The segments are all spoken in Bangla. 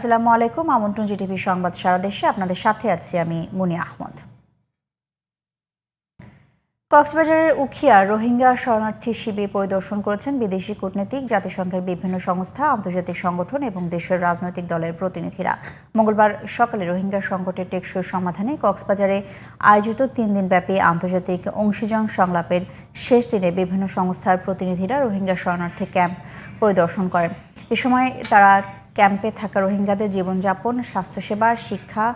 আসসালামু আলাইকুম, আমন্ত্রণ জিটিভি সংবাদ সারা দেশে। আপনাদের সাথে আছি আমি মুনি আহমদ। কক্সবাজারের উখিয়া রোহিঙ্গা শরণার্থী শিবির পরিদর্শন করেছেন বিদেশি কূটনীতিক, জাতিসংঘের বিভিন্ন সংস্থা, আন্তর্জাতিক সংগঠন এবং দেশের রাজনৈতিক দলের প্রতিনিধিরা। মঙ্গলবার সকালে রোহিঙ্গা সংকটের টেকসই সমাধানে কক্সবাজারে আয়োজিত তিন দিনব্যাপী আন্তর্জাতিক অংশীজন সংলাপের শেষ দিনে বিভিন্ন সংস্থার প্রতিনিধিরা রোহিঙ্গা শরণার্থী ক্যাম্প পরিদর্শন করেন। এ সময় তারা ক্যাম্পে থাকা রোহিঙ্গাদের জীবনযাপন, স্বাস্থ্যসেবা, শিক্ষা,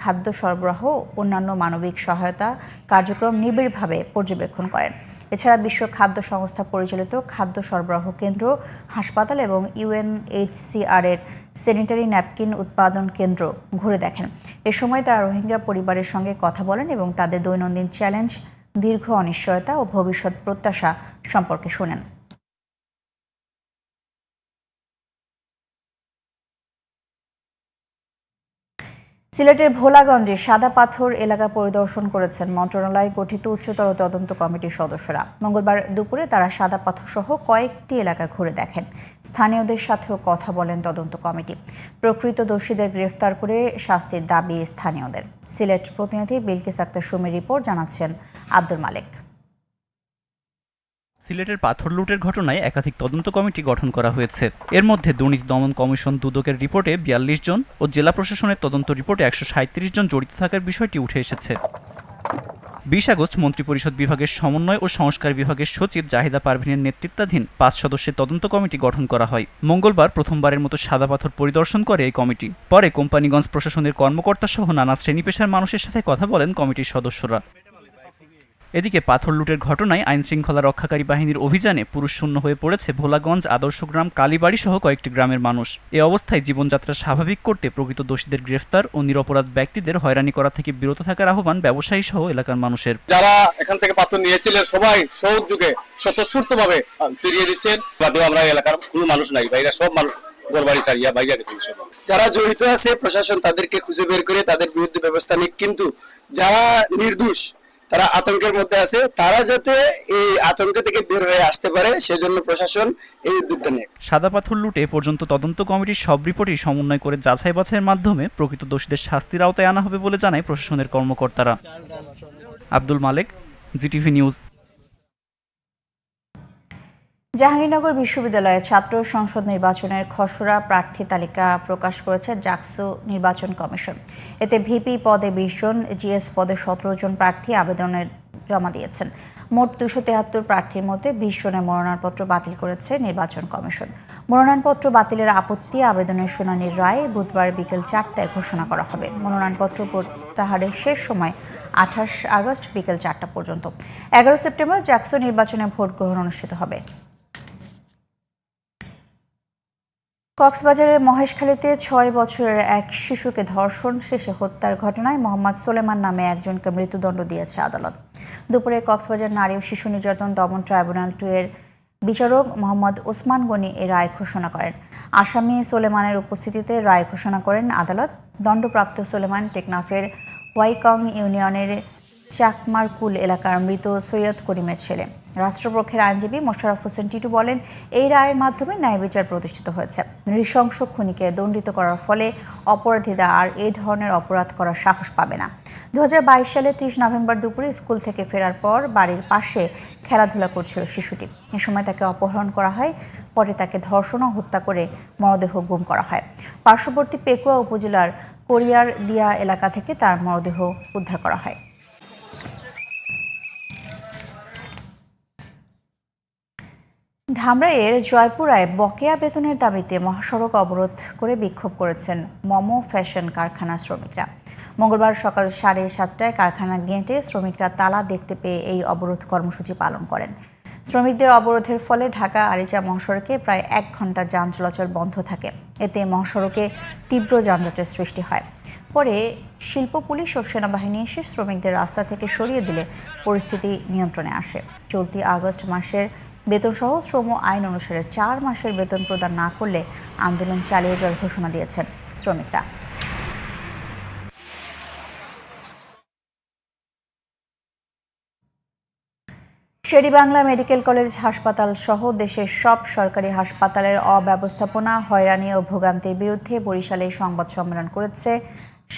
খাদ্য সরবরাহ, অন্যান্য মানবিক সহায়তা কার্যক্রম নিবিড়ভাবে পর্যবেক্ষণ করেন। এছাড়া বিশ্ব খাদ্য সংস্থা পরিচালিত খাদ্য সরবরাহ কেন্দ্র, হাসপাতাল এবং ইউএনএইচসিআর এর স্যানিটারি ন্যাপকিন উৎপাদন কেন্দ্র ঘুরে দেখেন। এ সময় তারা রোহিঙ্গা পরিবারের সঙ্গে কথা বলেন এবং তাদের দৈনন্দিন চ্যালেঞ্জ, দীর্ঘ অনিশ্চয়তা ও ভবিষ্যৎ প্রত্যাশা সম্পর্কে শোনেন। সিলেটের ভোলাগঞ্জে সাদা পাথর এলাকা পরিদর্শন করেছেন মন্ত্রণালয়ে গঠিত উচ্চতর তদন্ত কমিটির সদস্যরা। মঙ্গলবার দুপুরে তারা সাদা পাথর সহ কয়েকটি এলাকা ঘুরে দেখেন। স্থানীয়দের সাথেও কথা বলেন তদন্ত কমিটি। প্রকৃত দোষীদের গ্রেফতার করে শাস্তির দাবি স্থানীয়দের। সিলেট প্রতিনিধি বিলকিস আক্তার সুমির রিপোর্ট জানাচ্ছেন আব্দুল মালেক। সিলেটের পাথর লুটের ঘটনায় একাধিক তদন্ত কমিটি গঠন করা হয়েছে। এর মধ্যে দুর্নীতি দমন কমিশন দুদকের রিপোর্টে বিয়াল্লিশ জন ও জেলা প্রশাসনের তদন্ত রিপোর্টে একশো জন জড়িত থাকার বিষয়টি উঠে এসেছে। বিশ আগস্ট মন্ত্রিপরিষদ বিভাগের সমন্বয় ও সংস্কার বিভাগের সচিব জাহিদা পারভিনের নেতৃত্বাধীন পাঁচ সদস্যের তদন্ত কমিটি গঠন করা হয়। মঙ্গলবার প্রথমবারের মতো সাদা পাথর পরিদর্শন করে এই কমিটি। পরে কোম্পানিগঞ্জ প্রশাসনের কর্মকর্তা সহ নানা শ্রেণি পেশার মানুষের সাথে কথা বলেন কমিটির সদস্যরা। এদিকে পাথর লুটের ঘটনায় আইন শৃঙ্খলা রক্ষাকারী বাহিনীর অভিযানে পুরুষ শূন্য হয়ে পড়েছে ভোলাগঞ্জ আদর্শগ্রাম কালীবাড়ি সহ কয়েকটি গ্রামের মানুষ। এ অবস্থায় জীবনযাত্রা স্বাভাবিক করতে প্রকৃত দোষীদের গ্রেফতার ও নিরপরাধ ব্যক্তিদের হয়রানি করা থেকে বিরত থাকার আহ্বান ব্যবসায়ী সহ এলাকার মানুষের। যারা এখান থেকে পাথর নিয়েছিলেন সবাই সহযোগে স্বতঃস্ফূর্ত ভাবে ফিরিয়ে দিচ্ছেন। বাদেও আমরা এলাকার কোনো মানুষ নাই বাইরে সব মানুষ ঘর ছাড়িয়া বাইরে গেছে সব যারা জড়িত আছে প্রশাসন তাদেরকে খুঁজে বের করে তাদের বিরুদ্ধে ব্যবস্থা নিক কিন্তু যারা নির্দোষ তারা আতঙ্কের মধ্যে আছে। তারা যাতে এই আতঙ্ক থেকে বের হয়ে আসতে পারে, সেজন্য প্রশাসন এই উদ্যোগটা নেয়। সাদা পাথর লুটে পর্যন্ত তদন্ত কমিটির সব রিপোর্টই সমন্বয় করে যাচাই বাছাইয়ের মাধ্যমে প্রকৃত দোষীদের শাস্তির আওতায় আনা হবে বলে জানায় প্রশাসনের কর্মকর্তারা। Abdul Malek, GTV news. Jahangirnagar বিশ্ববিদ্যালয়ে ছাত্র সংসদ নির্বাচনের খসড়া প্রার্থী তালিকা প্রকাশ করেছে জাকসু নির্বাচন কমিশন। এতে ভিপি পদে বিশ জন, জিএস পদে সতেরো জন প্রার্থী আবেদনের জমা দিয়েছেন। মোট দুশো তেহাত্তর প্রার্থীর মধ্যে বিশ জনের মনোনয়নপত্র বাতিল করেছে নির্বাচন কমিশন। মনোনয়নপত্র বাতিলের আপত্তি আবেদনের শুনানির রায় বুধবার বিকেল চারটায় ঘোষণা করা হবে। মনোনয়নপত্র প্রত্যাহারের শেষ সময় আঠাশ আগস্ট বিকেল চারটা পর্যন্ত। এগারো সেপ্টেম্বর জাকসু নির্বাচনে ভোট গ্রহণ অনুষ্ঠিত হবে। কক্সবাজারের মহেশখালীতে ছয় বছরের এক শিশুকে ধর্ষণ শেষে হত্যার ঘটনায় মোহাম্মদ সোলেমান নামে একজনকে মৃত্যুদণ্ড দিয়েছে আদালত। দুপুরে কক্সবাজার নারী ও শিশু নির্যাতন দমন ট্রাইব্যুনাল টু এর বিচারক মোহাম্মদ ওসমান গনি এ রায় ঘোষণা করেন। আসামি সোলেমানের উপস্থিতিতে রায় ঘোষণা করেন আদালত। দণ্ডপ্রাপ্ত সোলেমান টেকনাফের ওয়াইকং ইউনিয়নের চাকমারকুল এলাকার মৃত সৈয়দ করিমের ছেলে। রাষ্ট্রপক্ষের আইনজীবী মোশাররফ হোসেন টিটু বলেন, এই রায়ের মাধ্যমে ন্যায় বিচার প্রতিষ্ঠিত হয়েছে। নৃশংস খুনিকে দণ্ডিত করার ফলে অপরাধীরা আর এই ধরনের অপরাধ করার সাহস পাবে না। দু হাজার বাইশ সালের ত্রিশ নভেম্বর দুপুরে স্কুল থেকে ফেরার পর বাড়ির পাশে খেলাধুলা করছিল শিশুটি। এ সময় তাকে অপহরণ করা হয়, পরে তাকে ধর্ষণ ও হত্যা করে মরদেহ গুম করা হয়। পার্শ্ববর্তী পেকুয়া উপজেলার কোরিয়ার দিয়া এলাকা থেকে তার মরদেহ উদ্ধার করা হয়। ধামরাইয়ের জয়পুরায় বকেয়া বেতনের দাবিতে মহাসড়ক অবরোধ করে বিক্ষোভ করেছেন মমো ফ্যাশন কারখানা শ্রমিকরা। মঙ্গলবার সকাল সাড়ে সাতটায় কারখানা গেঁটে শ্রমিকরা তালা দেখতে পেয়ে এই অবরোধ কর্মসূচি পালন করেন। শ্রমিকদের অবরোধের ফলে ঢাকা আরিচা মহাসড়কে প্রায় এক ঘণ্টা যান চলাচল বন্ধ থাকে। এতে মহাসড়কে তীব্র যানজটের সৃষ্টি হয়। পরে শিল্প, পুলিশ ও সেনাবাহিনী এসে শ্রমিকদের রাস্তা থেকে সরিয়ে দিলে পরিস্থিতি নিয়ন্ত্রণে আসে। চলতি আগস্ট মাসের বেতনসহ শ্রম আইন অনুসারে চার মাসের বেতন প্রদান না করলে আন্দোলন চালিয়ে যাওয়ার ঘোষণা দিয়েছেন শ্রমিকরা। শেরিবাংলা মেডিকেল কলেজ হাসপাতাল সহ দেশের সব সরকারি হাসপাতালের অব্যবস্থাপনা হয়রানি ও ভোগান্তির বিরুদ্ধে বরিশালে সংবাদ সম্মেলন করেছে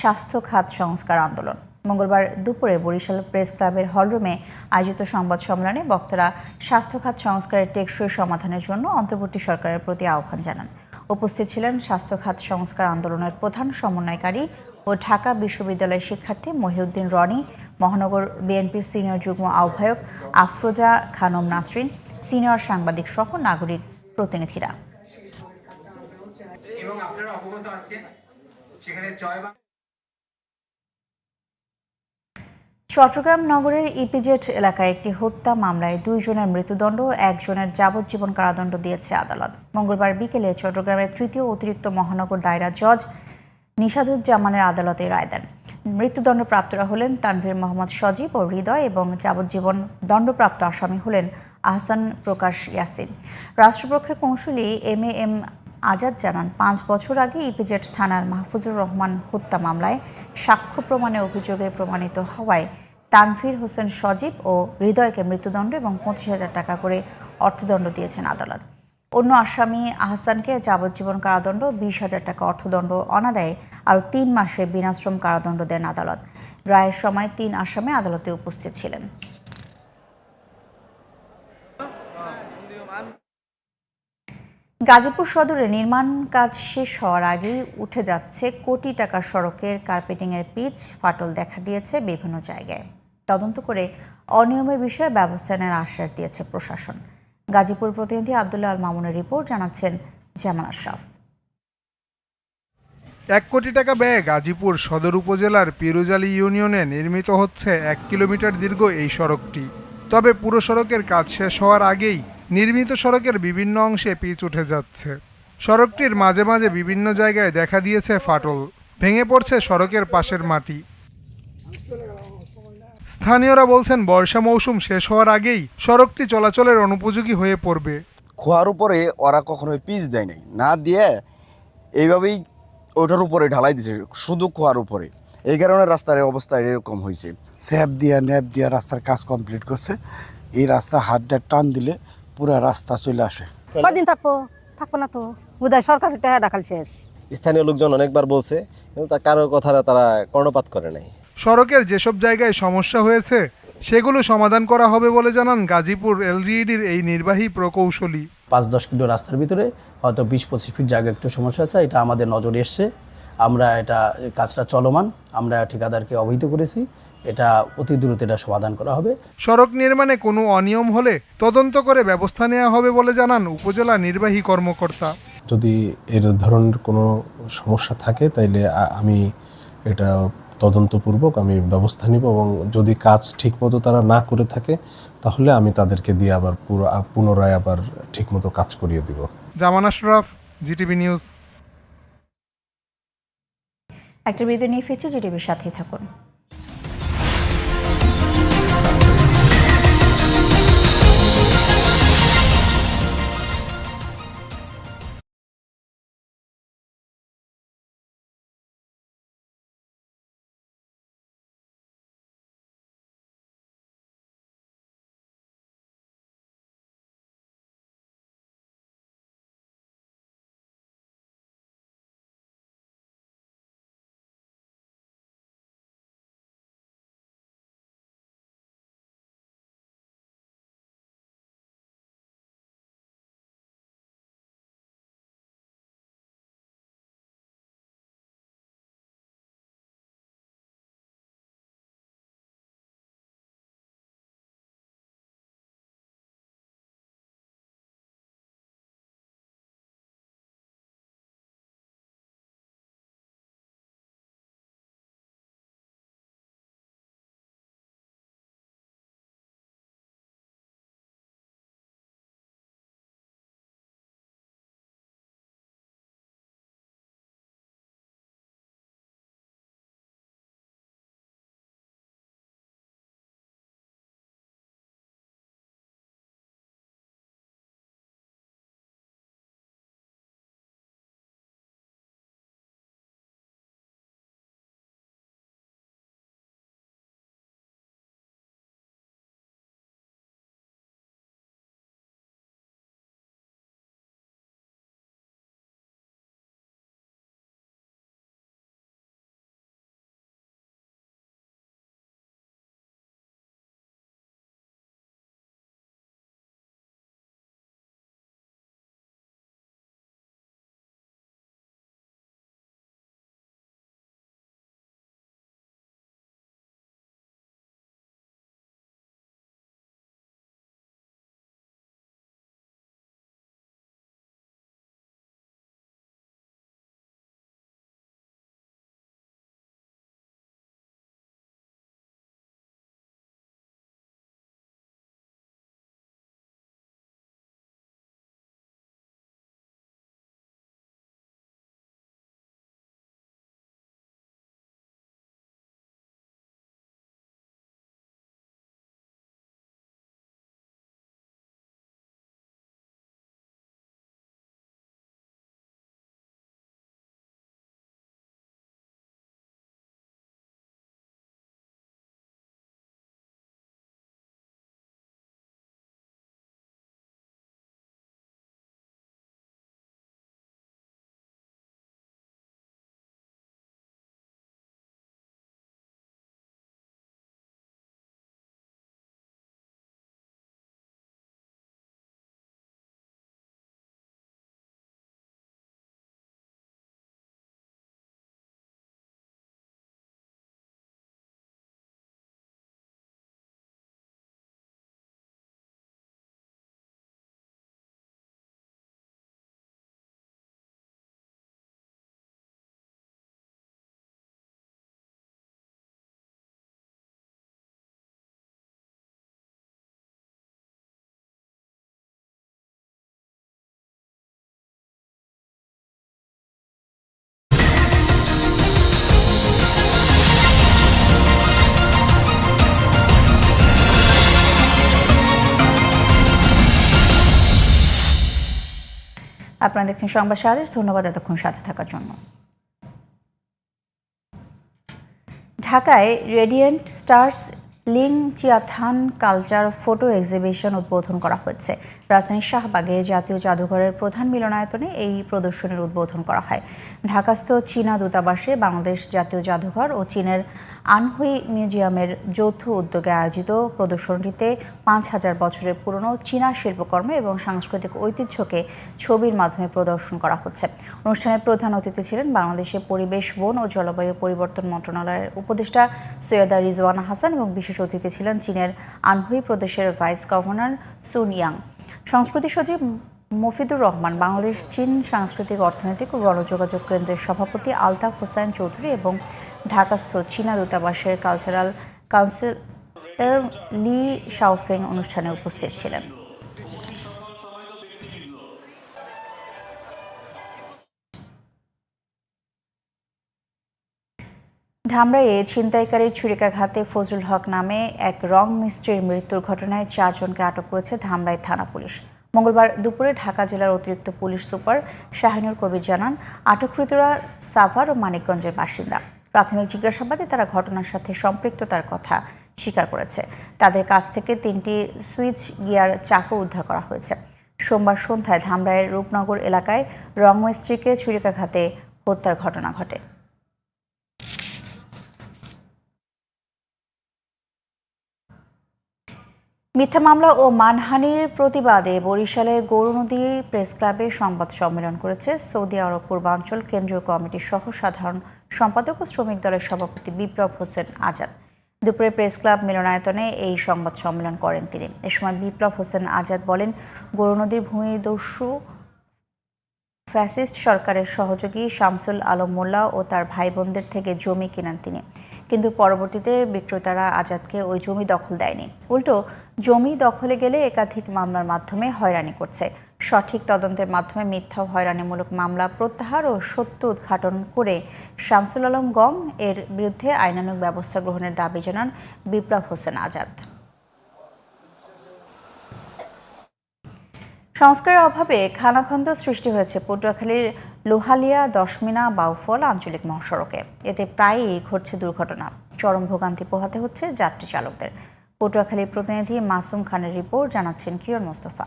স্বাস্থ্য খাত সংস্কার আন্দোলন। মঙ্গলবার দুপুরে বরিশাল প্রেস ক্লাবের হলরুমে আয়োজিত সংবাদ সম্মেলনে বক্তারা স্বাস্থ্য খাত সংস্কারের টেকসই সমাধানের জন্য অন্তর্বর্তী সরকারের প্রতি আহ্বান জানান। উপস্থিত ছিলেন স্বাস্থ্য খাত সংস্কার আন্দোলনের প্রধান সমন্বয়কারী ও ঢাকা বিশ্ববিদ্যালয়ের শিক্ষার্থী মহিউদ্দিন রনি, মহানগর বিএনপির সিনিয়র যুগ্ম আহ্বায়ক আফরোজা খানম নাসরিন, সিনিয়র সাংবাদিক সহ নাগরিক প্রতিনিধিরা। এবং আপনারা অবগত আছেন, সেখানে জয় বাংলা চট্টগ্রাম নগরের ইপিজেড এলাকায় একটি হত্যা মামলায় দুইজনের মৃত্যুদণ্ড, একজনের যাবজ্জীবন কারাদণ্ড দিয়েছে আদালত। মঙ্গলবার বিকেলে চট্টগ্রামের তৃতীয় অতিরিক্ত মহানগর দায়রা জজ নিশাদুজ্জামানের আদালতে রায় দেন। মৃত্যুদণ্ডপ্রাপ্তরা হলেন তানভীর মোহাম্মদ সজীব ও হৃদয় এবং যাবজ্জীবন দণ্ডপ্রাপ্ত আসামি হলেন আহসান প্রকাশ ইয়াসিন। রাষ্ট্রপক্ষের কৌঁসুলি এম এ এম আজাদ জানান, পাঁচ বছর আগে ইপিজেড থানার মাহফুজুর রহমান হত্যা মামলায় সাক্ষ্য প্রমাণে অভিযোগে প্রমাণিত হওয়ায় তানভীর হোসেন সজীব ও হৃদয়কে মৃত্যুদণ্ড এবং পঁচিশ হাজার টাকা করে অর্থদণ্ড দিয়েছেন আদালত। অন্য আসামি আহসানকে যাবজ্জীবন কারাদণ্ড, বিশ হাজার টাকা অর্থদণ্ড অনাদায়ে আরও তিন মাসে বিনাশ্রম কারাদণ্ড দেন আদালত। রায়ের সময় তিন আসামি আদালতে উপস্থিত ছিলেন। গাজীপুর সদরে নির্মাণ কাজ শেষ হওয়ার আগেই উঠে যাচ্ছে কোটি টাকার সড়কের কার্পেটিংয়ের পিচ, ফাটল দেখা দিয়েছে বিভিন্ন জায়গায়। তদন্ত করে অনিয়মের বিষয়ে ব্যবস্থা নেওয়ার আশ্বাস দিয়েছে প্রশাসন। গাজীপুর প্রতিনিধি আবদুল্লাহ আল মামুনের রিপোর্ট জানাচ্ছেন জামান আশরাফ। এক কোটি টাকা ব্যয়ে গাজীপুর সদর উপজেলার পিরুজালি ইউনিয়নে নির্মিত হচ্ছে এক কিলোমিটার দীর্ঘ এই সড়কটি। তবে পুরো সড়কের কাজ শেষ হওয়ার আগেই নির্মিত সড়কের বিভিন্ন অংশে পিচ উঠে যাচ্ছে। সড়কটির মাঝে মাঝে বিভিন্ন জায়গায় দেখা দিয়েছে ফাটল। ভেঙে পড়ছে সড়কের পাশের মাটি। স্থানীয়রা বলছেন বর্ষা মৌসুম শেষ হওয়ার আগেই সড়কটি চলাচলের অনুপযোগী হয়ে পড়বে। খোয়ার উপরে ওরা কখনোই পিচ দেয় নাই। না দিয়ে এইভাবেই ওটার উপরে ঢালাই দিছে শুধু খোয়ার উপরে। এই কারণে রাস্তার অবস্থা এরকম হয়েছে। স্যাপ দিয়া ন্যাপ দিয়া রাস্তার কাজ কমপ্লিট করছে। এই রাস্তা হাত দিয়ে টান দিলে পুরো রাস্তা চলে আসে। কদিন থাকব? থাকব না তো। বোধহয় সরকার টাকা ডাকাল শেষ। স্থানীয় লোকজন অনেকবার বলছে কিন্তু তা কারও কথা তারা কর্ণপাত করে নাই। সড়কের যেসব জায়গায় সমস্যা হয়েছে সেগুলো সমাধান করা হবে বলে জানান গাজীপুর এলজিইডির এই নির্বাহী প্রকৌশলী। পাঁচ দশ কিলো রাস্তার ভিতরে হয়তো বিশ পঁচিশ ফিট জায়গা একটু সমস্যা আছে এটা আমাদের নজরে এসছে। আমরা এটা কাজটা চলমান আমরা ঠিকাদারকে অবহিত করেছি এটা অতি দ্রুত এটা সমাধান করা হবে। সড়ক নির্মাণে কোনো অনিয়ম হলে তদন্ত করে ব্যবস্থা নেওয়া হবে বলে জানান উপজেলা নির্বাহী কর্মকর্তা। যদি এর ধরনের কোনো সমস্যা থাকে তাইলে আমি এটা তদন্তপূর্বক আমি ব্যবস্থা নিব এবং যদি কাজ ঠিকমতো তারা না করে থাকে তাহলে আমি তাদেরকে দিয়ে আবার পুরো পুনরায় আবার ঠিকমতো কাজ করিয়ে দিব। Zaman Ashraf GTV news. একটা বিরতি নিয়ে ফিরছি জিটিভির সাথেই থাকুন। আপনারা দেখছেন সংবাদ সাদেশ ধন্যবাদ এতক্ষণ সাথে থাকার জন্য। ঢাকায় রেডিয়েন্ট স্টার্স লিং চিয়াথান কালচার ফটো এক্সিবিশন উদ্বোধন করা হয়েছে। রাজধানীর শাহবাগে জাতীয় জাদুঘরের প্রধান মিলনায়তনে এই প্রদর্শনীর উদ্বোধন করা হয়। ঢাকাস্থ চীনা দূতাবাসে বাংলাদেশ জাতীয় জাদুঘর ও চীনের আনহুই মিউজিয়ামের যৌথ উদ্যোগে আয়োজিত প্রদর্শনীতে পাঁচ হাজার বছরের পুরনো চীনা শিল্পকর্ম এবং সাংস্কৃতিক ঐতিহ্যকে ছবির মাধ্যমে প্রদর্শন করা হচ্ছে। অনুষ্ঠানের প্রধান অতিথি ছিলেন বাংলাদেশের পরিবেশ, বন ও জলবায়ু পরিবর্তন মন্ত্রণালয়ের উপদেষ্টা সৈয়দা রিজওয়ানা হাসান এবং বিশেষ অতিথি ছিলেন চীনের আনহুই প্রদেশের ভাইস গভর্নর সুন ইয়াং। সংস্কৃতি সচিব মফিদুর রহমান, বাংলাদেশ চীন সাংস্কৃতিক অর্থনৈতিক ও গণযোগাযোগ কেন্দ্রের সভাপতি আলতাফ হোসেন চৌধুরী এবং ঢাকাস্থ চীনা দূতাবাসের কালচারাল কাউন্সিলর লি শাওফেং অনুষ্ঠানে উপস্থিত ছিলেন। ধামরাইয়ে ছিনতাইকারীর ছুরিকাঘাতে ফজলুল হক নামে এক রং মিস্ত্রির মৃত্যুর ঘটনায় চারজনকে আটক করেছে ধামরাই থানা পুলিশ। মঙ্গলবার দুপুরে ঢাকা জেলার অতিরিক্ত পুলিশ সুপার শাহিনুর কবির জানান, আটককৃতরা সাভার ও মানিকগঞ্জের বাসিন্দা। প্রাথমিক জিজ্ঞাসাবাদে তারা ঘটনার সাথে সম্পৃক্ততার কথা স্বীকার করেছে। তাদের কাছ থেকে তিনটি সুইচ গিয়ার চাকু উদ্ধার করা হয়েছে। সোমবার সন্ধ্যায় ধামরাইয়ের রূপনগর এলাকায় রংময় স্ত্রীকে ছুরিকাঘাতে হত্যার ঘটনা ঘটে। মিথ্যা মামলা ও মানহানির প্রতিবাদে বরিশালের গৌরনদী প্রেস ক্লাবে সংবাদ সম্মেলন করেছে সৌদি আরব পূর্বাঞ্চল কেন্দ্রীয় কমিটির সহ সাধারণ সম্পাদক ও শ্রমিক দলের সভাপতি বিপ্লব হোসেন আজাদ। দুপুরে প্রেস ক্লাব মিলনায়তনে এই সংবাদ সম্মেলন করেন তিনি। এ সময় বিপ্লব হোসেন আজাদ বলেন গৌরনদীর ভূমিদস্যু ফ্যাসিস্ট সরকারের সহযোগী শামসুল আলম মোল্লা ও তার ভাই বোনদের থেকে জমি কেনেন তিনি। কিন্তু পরবর্তীতে বিক্রেতারা আজাদকে ওই জমি দখল দেয়নি। উল্টো, জমি দখলে গেলে একাধিক মামলার মাধ্যমে হয়রানি করছে। সঠিক তদন্তের মাধ্যমে মিথ্যা হয়রানিমূলক মামলা প্রত্যাহার ও সত্য উদ্ঘাটন করে শামসুল আলম গং এর বিরুদ্ধে আইনানুগ ব্যবস্থা গ্রহণের দাবি জানান বিপ্লব হোসেন আজাদ। সংস্কারের অভাবে খানাখন্দ সৃষ্টি হয়েছে। পটুয়াখালীর লোহালিয়া, দশমিনা, বাউফল, আঞ্চলিক মহাসড়কে। এতে প্রায়ই ঘটছে দুর্ঘটনা। চরম ভোগান্তি পোহাতে হচ্ছে যাত্রী চালকদের। পটুয়াখালীর প্রতিনিধি মাসুম খানের রিপোর্ট জানাচ্ছেন কিরণ মোস্তফা।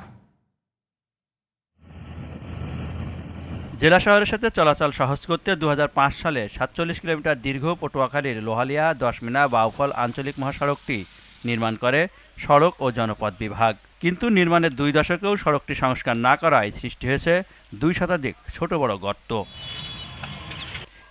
জেলা শহরের সাথে চলাচল সহজ করতে দু হাজার পাঁচ সালে সাতচল্লিশ কিলোমিটার দীর্ঘ পটুয়াখালীর লোহালিয়া, দশমিনা, বাউফল, আঞ্চলিক মহাসড়কটি নির্মাণ করে সড়ক ও জনপথ বিভাগ। কিন্তু নির্মাণের দুই দশকেও সড়কটি সংস্কার না করায় সৃষ্টি হয়েছে দুই শতাধিক ছোট বড় গর্ত।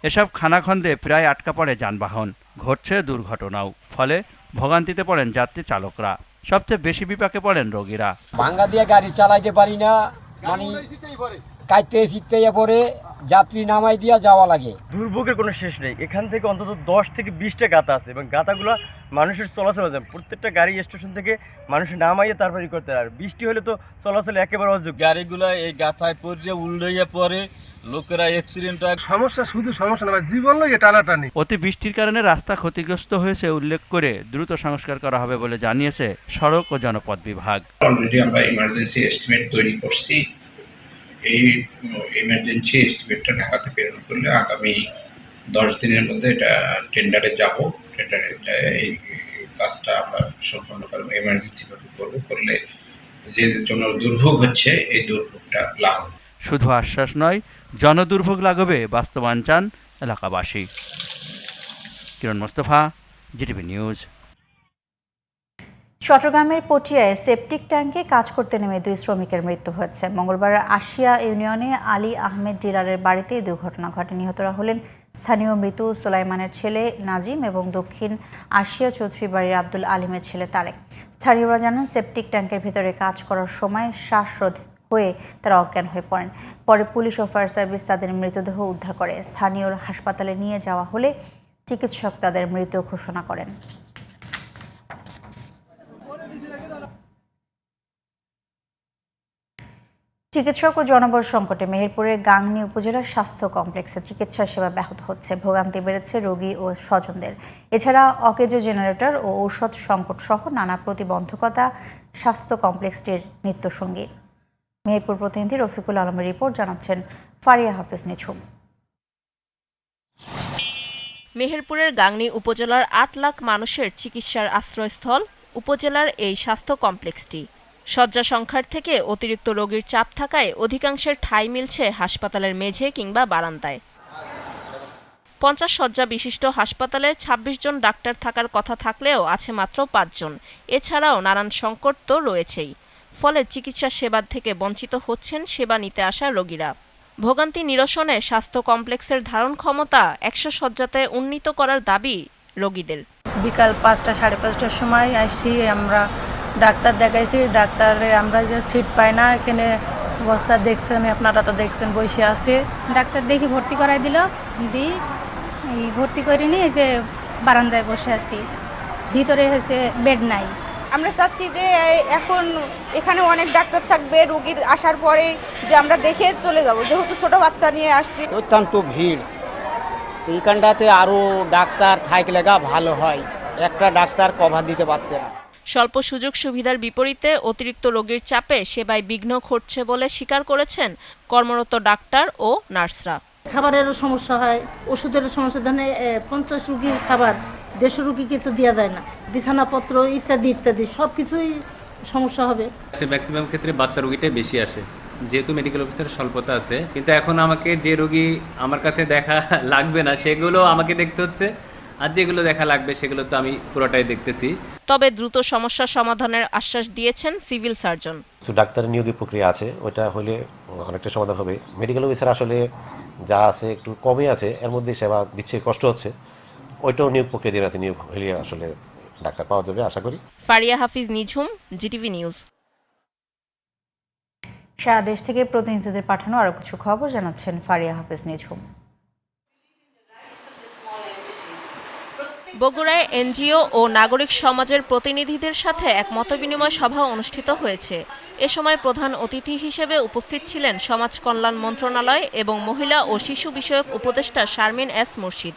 এসব খানাখন্দে প্রায় আটকা পড়ে যানবাহন। ঘটছে দুর্ঘটনাও। ফলে ভোগান্তিতে পড়েন যাত্রী চালকরা। সবচেয়ে বেশি বিপাকে পড়েন রোগীরা। ভাঙ্গা দিয়ে গাড়ি চালাইতে পারি না মানে কাইতে শিখতে পরে। যাত্রী নামাই দিয়া যাওয়া লাগে। দুর্ভোগের কোনো শেষ নেই। এখান থেকে অন্তত দশ থেকে বিশটা গাতা আছে এবং গাতাগুলো মানুষের চলাচল যায়। প্রত্যেকটা গাড়ি স্টেশন থেকে মানুষ নামাইয়ে তারপরে করতে আর বৃষ্টি হলে তো চলাচল একেবারে অযোগ্য। গাড়িগুলো এই গাথায় পড়ে উল্টাইয়া পরে লোকেরা অ্যাক্সিডেন্ট হয়। সমস্যা শুধু সমস্যা না জীবন লাগে টানাটানি। অতি বৃষ্টির কারণে রাস্তা ক্ষতিগ্রস্ত হয়েছে উল্লেখ করে দ্রুত সংস্কার করা হবে বলে জানিয়েছে সড়ক ও জনপথ বিভাগ। অলরেডি আমরা ইমার্জেন্সি এস্টিমেট তৈরি করছি। এই এমার্জেন্সি এস্টিমেটটা ঢাকাতে প্রেরণ করলে আগামী দশ দিনের মধ্যে এটা টেন্ডারে যাব। টেন্ডারে এই কাজটা আমরা সম্পন্ন করব এমার্জেন্সিভাবে করব, করলে যে জন্য দুর্ভোগ হচ্ছে, এই দুর্ভোগটা লাভ শুধু আশ্বাস নয়, জনদুর্ভোগ লাঘবে, বাস্তবায়ন চান এলাকাবাসী। কিরণ মোস্তফা জিটিভি নিউজ চট্টগ্রামের পটিয়ায় সেপটিক ট্যাঙ্কে কাজ করতে নেমে দুই শ্রমিকের মৃত্যু হয়েছে। মঙ্গলবার আশিয়া ইউনিয়নে আলী আহমেদ ডিলারের বাড়িতে দুর্ঘটনা ঘটে। নিহতরা হলেন স্থানীয় মৃত সোলাইমানের ছেলে নাজিম এবং দক্ষিণ আশিয়া চৌধুরী বাড়ির আব্দুল আলিমের ছেলে তারেক। স্থানীয়রা জানান, সেপটিক ট্যাঙ্কের ভেতরে কাজ করার সময় শ্বাসরোধ হয়ে তারা অজ্ঞান হয়ে পড়েন। পরে পুলিশ ও ফায়ার সার্ভিস তাদের মৃতদেহ উদ্ধার করে। স্থানীয় হাসপাতালে নিয়ে যাওয়া হলে চিকিৎসক তাদের মৃত ঘোষণা করেন। চিকিৎসক ও জনবল সংকটে মেহেরপুরের গাংনী উপজেলার স্বাস্থ্য কমপ্লেক্সে চিকিৎসা সেবা ব্যাহত হচ্ছে। ভোগান্তি বেড়েছে রোগী ও স্বজনদের। এছাড়া অকেজো জেনারেটর ও ঔষধ সংকট সহ নানা প্রতিবন্ধকতা স্বাস্থ্য কমপ্লেক্সটির নিত্যসঙ্গী। মেহেরপুর প্রতিনিধি রফিকুল আলমের রিপোর্ট জানাচ্ছেন ফারিয়া হাফিজ নিছুম মেহেরপুরের গাংনী উপজেলার আট লাখ মানুষের চিকিৎসার আশ্রয়স্থল উপজেলার এই স্বাস্থ্য কমপ্লেক্সটি। শয্যা সংখ্যার থেকে অতিরিক্ত রোগীর চাপ থাকায় অধিকাংশের ঠাঁই মিলছে হাসপাতালের মেঝে কিংবা বারান্দায়। পঞ্চাশ শয্যা বিশিষ্ট হাসপাতালে ২৬ জন ডাক্তার থাকার কথা থাকলেও আছে মাত্র পাঁচজন এছাড়াও নানান সংকট তো রয়েছেই। ফলে চিকিৎসা সেবা থেকে বঞ্চিত হচ্ছেন সেবা নিতে আসা রোগীরা। ভোগান্তি নিরসনে স্বাস্থ্য কমপ্লেক্সের ধারণ ক্ষমতা একশো শয্যাতে উন্নীত করার দাবি রোগীদের। বিকাল পাঁচটা সাড়ে পাঁচটার সময় আসছি আমরা ডাক্তার দেখাইছি ডাক্তারে আমরা যে সিট পাই না এখানে অবস্থা দেখছেন আপনারা তো দেখছেন বসে আছে। ডাক্তার দেখি ভর্তি করাই দিল দি এই ভর্তি করে নিয়ে যে বারান্দায় বসে আছি। ভিতরে হয়েছে বেড নাই। আমরা চাচ্ছি যে এখন এখানে অনেক ডাক্তার থাকবে রোগীর আসার পরে যে আমরা দেখে চলে যাব যেহেতু ছোট বাচ্চা নিয়ে আসছি। অত্যন্ত ভিড়। এইখানটাতে আরও ডাক্তার থাকলে গা ভালো হয় একটা ডাক্তার কভার দিতে পারছে না। স্বল্প সুযোগ সুবিধার বিপরীতে অতিরিক্ত রোগীর চাপে সেবায় বিঘ্ন ঘটছে বলে স্বীকার করেছেন কর্মরত ডাক্তার ও নার্সরা। খাবারেরও সমস্যা হয় ওষুধেরও সমস্যা। ধরেন পঞ্চাশ রুগীর খাবার দেড়শো রুগীকে তো দেওয়া যায় না। বিছানাপত্র ইত্যাদি ইত্যাদি সব কিছুই সমস্যা হবে। সে ম্যাক্সিমাম ক্ষেত্রে বাচ্চা রুগীটাই বেশি আসে। যেহেতু মেডিকেল অফিসারের স্বল্পতা আছে কিন্তু এখন আমাকে যে রোগী আমার কাছে দেখা লাগবে না সেগুলো আমাকে দেখতে হচ্ছে। আর যেগুলো দেখা লাগবে সেগুলো তো আমি পুরোটাই দেখতেছি। তবে দ্রুত সমস্যা সমাধানের আশ্বাস দিয়েছেন সিভিল সার্জন। কিছু ডাক্তারের নিয়োগের প্রক্রিয়া আছে ওইটা হলে অনেকটা সমাধান হবে। মেডিকেল অফিসার আসলে যা আছে একটু কমই আছে এর মধ্যে সেবা দিচ্ছে কষ্ট হচ্ছে। ওইটাও নিয়োগ প্রক্রিয়া দিয়ে আছে নিয়োগ হলে আসলে ডাক্তার পাওয়া যাবে আশা করি। Faria Hafiz Nijhum GTV news. সারা দেশ থেকে প্রতিনিধিদের পাঠানো আরও কিছু খবর জানাচ্ছেন ফারিয়া হাফিজ নিঝুম। বগুড়ায় এনজিও ও নাগরিক সমাজের প্রতিনিধিদের সাথে এক মতবিনিময় সভা অনুষ্ঠিত হয়েছে। এ সময় প্রধান অতিথি হিসেবে উপস্থিত ছিলেন সমাজ কল্যাণ মন্ত্রণালয় এবং মহিলা ও শিশু বিষয়ক উপদেষ্টা শারমিন এস মুর্শিদ।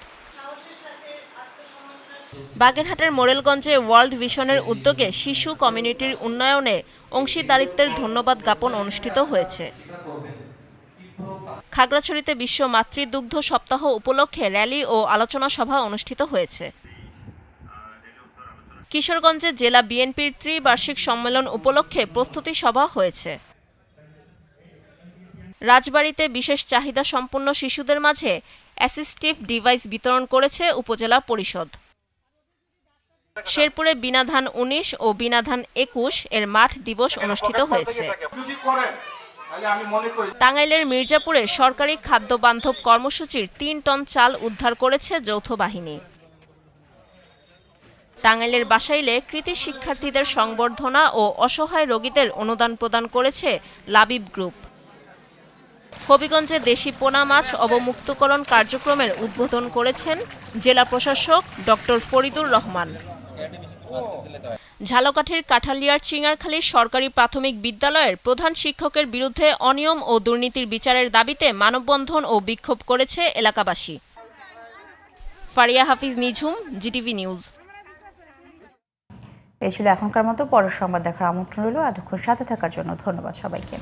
বাগেরহাটের মোরেলগঞ্জে ওয়ার্ল্ড ভিশনের উদ্যোগে শিশু কমিউনিটির উন্নয়নে অংশীদারিত্বের ধন্যবাদ জ্ঞাপন অনুষ্ঠিত হয়েছে। খাগড়াছড়িতে বিশ্ব মাতৃদুগ্ধ সপ্তাহ উপলক্ষে র্যালি ও আলোচনা সভা অনুষ্ঠিত হয়েছে। কিশোরগঞ্জে জেলা বিএনপির ত্রিবার্ষিক সম্মেলন উপলক্ষে প্রস্তুতি সভা হয়েছে। রাজবাড়ীতে বিশেষ চাহিদা সম্পন্ন শিশুদের মাঝে অ্যাসিস্টিভ ডিভাইস বিতরণ করেছে উপজেলা পরিষদ। শেরপুরে বিনাধান উনিশ ও বিনাধান একুশ এর মাঠ দিবস অনুষ্ঠিত হয়েছে। টাঙ্গাইলের মির্জাপুরে সরকারি খাদ্য বান্ধব কর্মসূচির তিন টন চাল উদ্ধার করেছে যৌথ বাহিনী। টাঙ্গাইলের বাসাইলে কৃতি শিক্ষার্থীদের সংবর্ধনা ও অসহায় রোগীদের অনুদান প্রদান করেছে লাবিব গ্রুপ। হবিগঞ্জে দেশি পোনা মাছ অবমুক্তকরণ কার্যক্রমের উদ্বোধন করেছেন জেলা প্রশাসক ডক্টর ফরিদুর রহমান। ঝালকাঠির কাঠালিয়ার চিঙারখালী সরকারি প্রাথমিক বিদ্যালয়ের প্রধান শিক্ষকের বিরুদ্ধে অনিয়ম ও দুর্নীতির বিচারের দাবিতে মানববন্ধন ও বিক্ষোভ করেছে এলাকাবাসী। Faria Hafiz Nijhum, GTV news. এই ছিল এখনকার মতো পরের সংবাদ দেখার আমন্ত্রণ রইল। এতক্ষণ সাথে থাকার জন্য ধন্যবাদ সবাইকে।